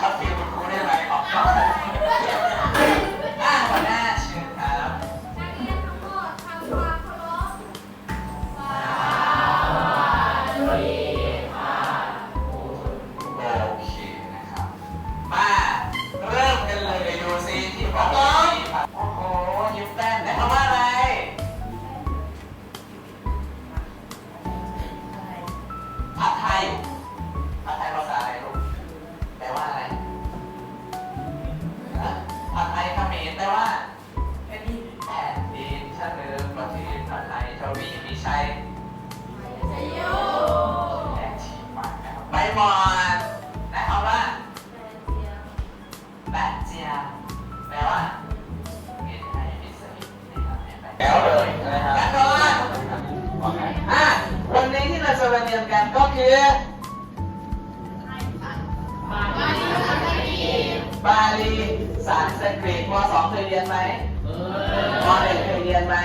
ชัดเจน เตรียมกันก็คือบาลีสันสกฤตมสองเคยเรียนไหมมหนึ่งเคยเรียนไหม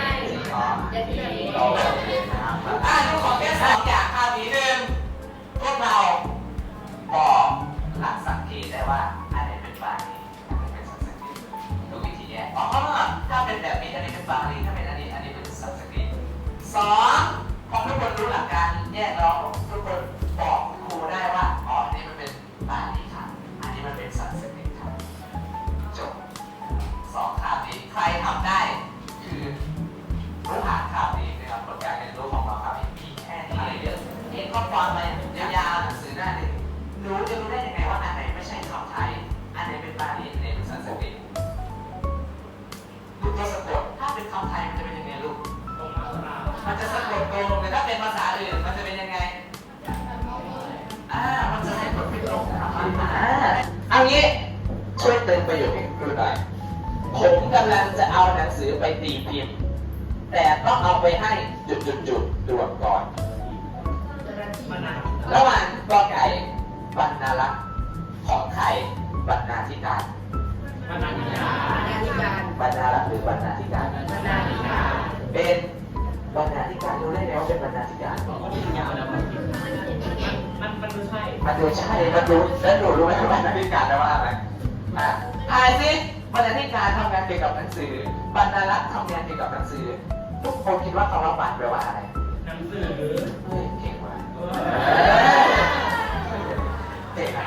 ไม่ขออ่าขอแค่สองอย่างคราวนี้หนึ่งพวกเราางี้ช่วยเติมประโยคให้ดูหน่อย ผมกำลังจะเอาหนังสือไปตีพิมพ์ แต่ต้องเอาไปให้จุดจุดจุดตรวจก่อน ระหว่างก็ไก่บรรณารักษ์ของไข่บรรณาธิการบรรณาธิการบรรณารักษ์หรือบรรณาธิการบรรณาธิการ เป็นบรรณาธิการรู้ได้ไงว่าเป็นบรรณาธิการ มันมันดูใช่มันดูใช่มันดูแล้วดูรู้ไหมว่านักวิจารณ์แปลว่าอะไรอะอ่ายสิบรรณาธิการทำงานเกี่ยวกับหนังสือบรรณารักษ์ทำงานเกี่ยวกับหนังสือ ทุกคนคิดว่าคำว่าบรรแปลว่าอะไรหนังสือเฮ้ยเก่งว่ะเก่งนะ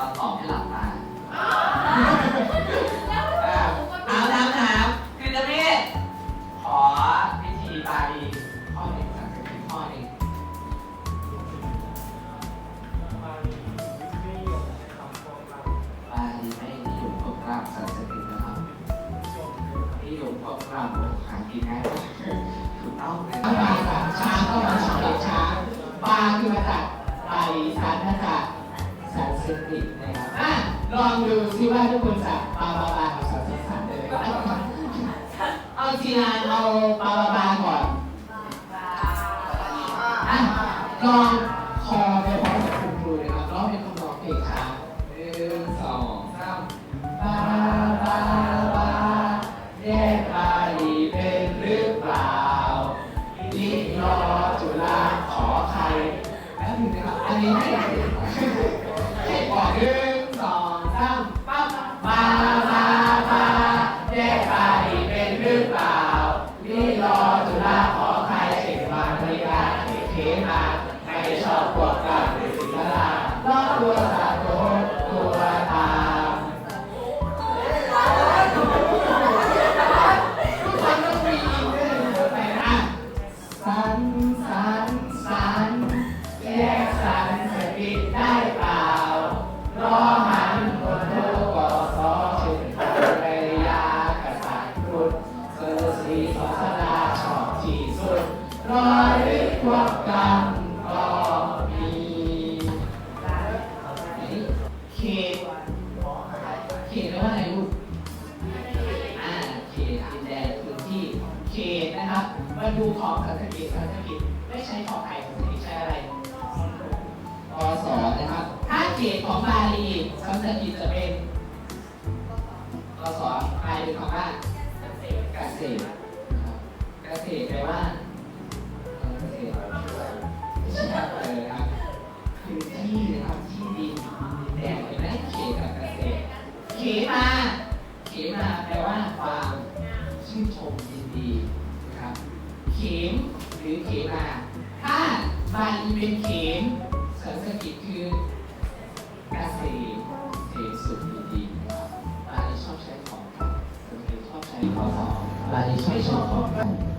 ตอนสอบให้หลับตาเอาถามถามคือจะพี่ขอพิธีบาลีข้อหนึ่งสักสิบข้อหนึ่งบาลีไม่นิยมพบกราสันสกฤตนะครับที่อยมพบกเราหากินง่ายถูกต้องเลยช้างก็มาจากช้างปลาคือมาจากไปช้างมาจาก ทคนิคนะครับลองดูซิว่าทุกคนจะปาปาปากับสาวสาวเลยเอาจีนานเอาปาปาปาก่อนอะลอง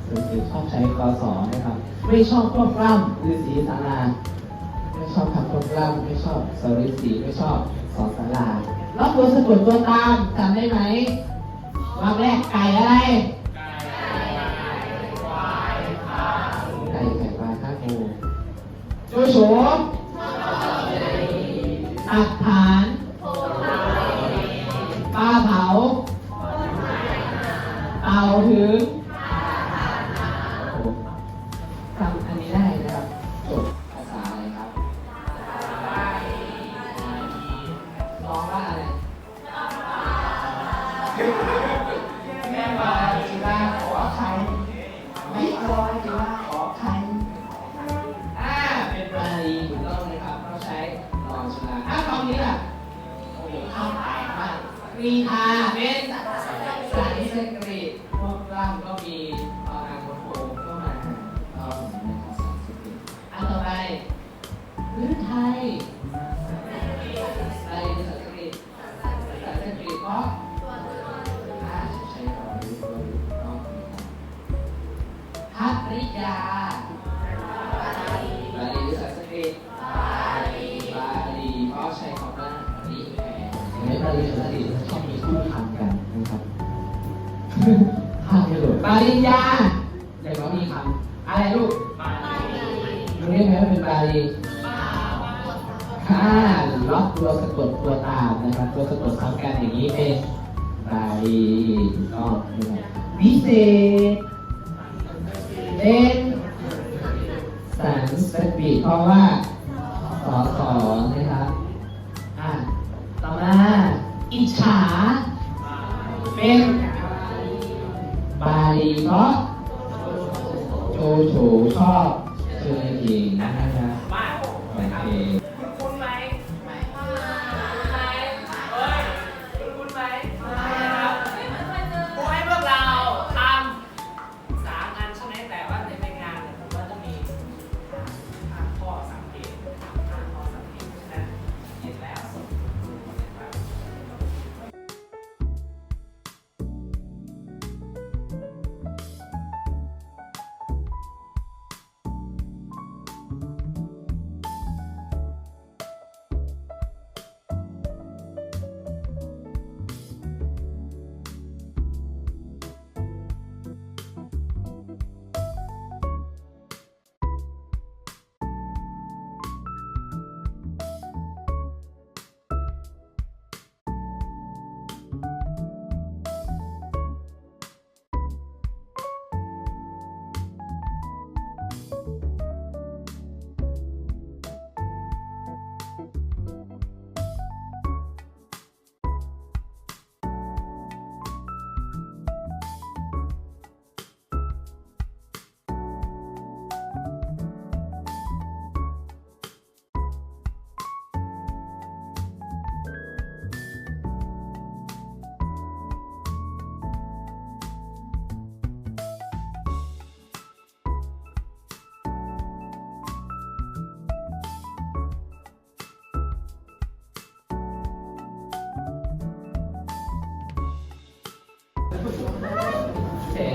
ส่วนใหญ่ชอบใช้กอสอนะครับ ไม่ชอบพวกกล้รือสีสาราไม่ชอบคำพวกกล้ำไม่ชอบสรีสีไม่ชอบสอสาราลรอวตัวสะกดตัวตามจำได้ไหมคาแรกไก่อะไร ไก่ควายข้างูไก่ไก่ควายข้างูโจโฉตัดฐานปลาเผาเต่าถึง 你看 เรียนและอดีตก็มีคู่ทางกันนะครับข้ามไปเลยปริญญาเด็กว่ามีคำอะไรลูกปาลีรู้ได้ไหมว่าเป็นปาลีค่าล็อกตัวสะกดตัวตามนะครับ ตัวสะกดคำกันอย่างนี้เองปาลีถูกต้องวิเศษเป็นสันสติเพราะว่า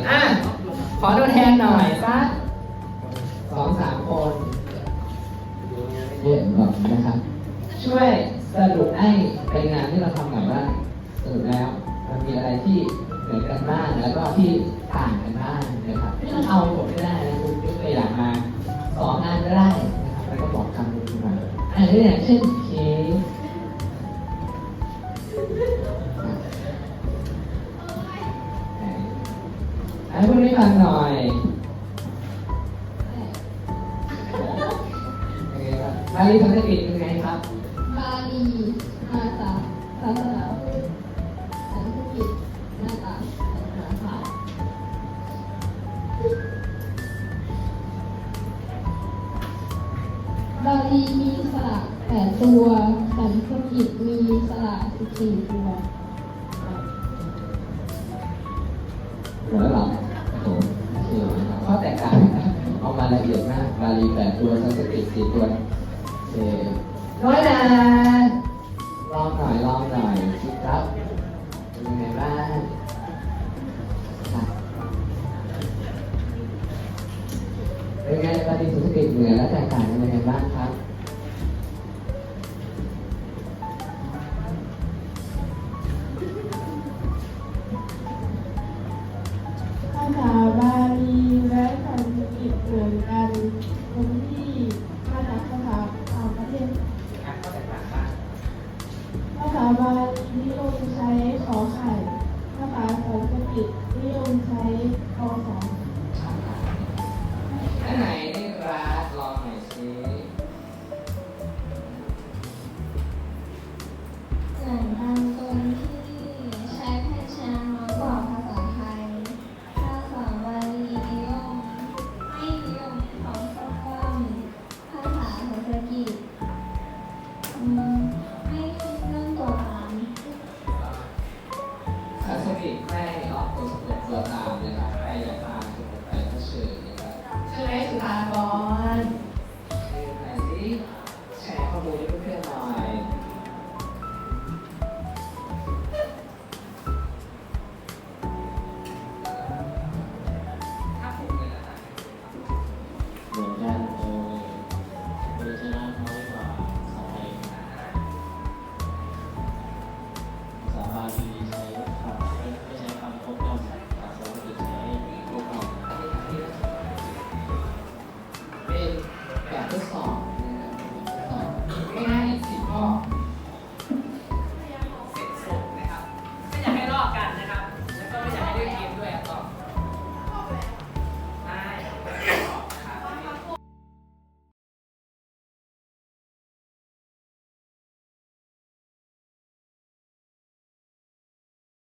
อะ ขอตัวแทนหน่อยสักสองสามคนเยอะแบบนะครับ ช่วยสรุปให้เป็นงานที่เราทำหน่อยว่าสรุปแล้วมันมีอะไรที่เหมือนกันบ้างแล้วก็ที่ต่างกันบ้างนะครับไม่ต้องเอาหมดก็ได้นะคุณยกตัวอย่างมาสองงานก็ได้นะครับแล้วก็บอกคำคุณมาอันนี้อย่างเช่น อันนี้คุณไม่ฟังหน่อยบมาลีภาษาอังกฤษเป็นไงครับ บาลีมาจากศาสนาสันสกฤตมาจากศาสนาบาลีมีสระแปดตัวสันสกฤตมีสระสิบสี่ตัว ละเอียดมากบาลีแปดตัวสันสกฤตสี่ตัวโอเคน้อยนะลองหน่อยลองหน่อยคิดครับเป็นยังไงบ้างอะเป็นไงบาลีสันสกฤตเหนือและแตกต่างกันยังไงบ้าง Là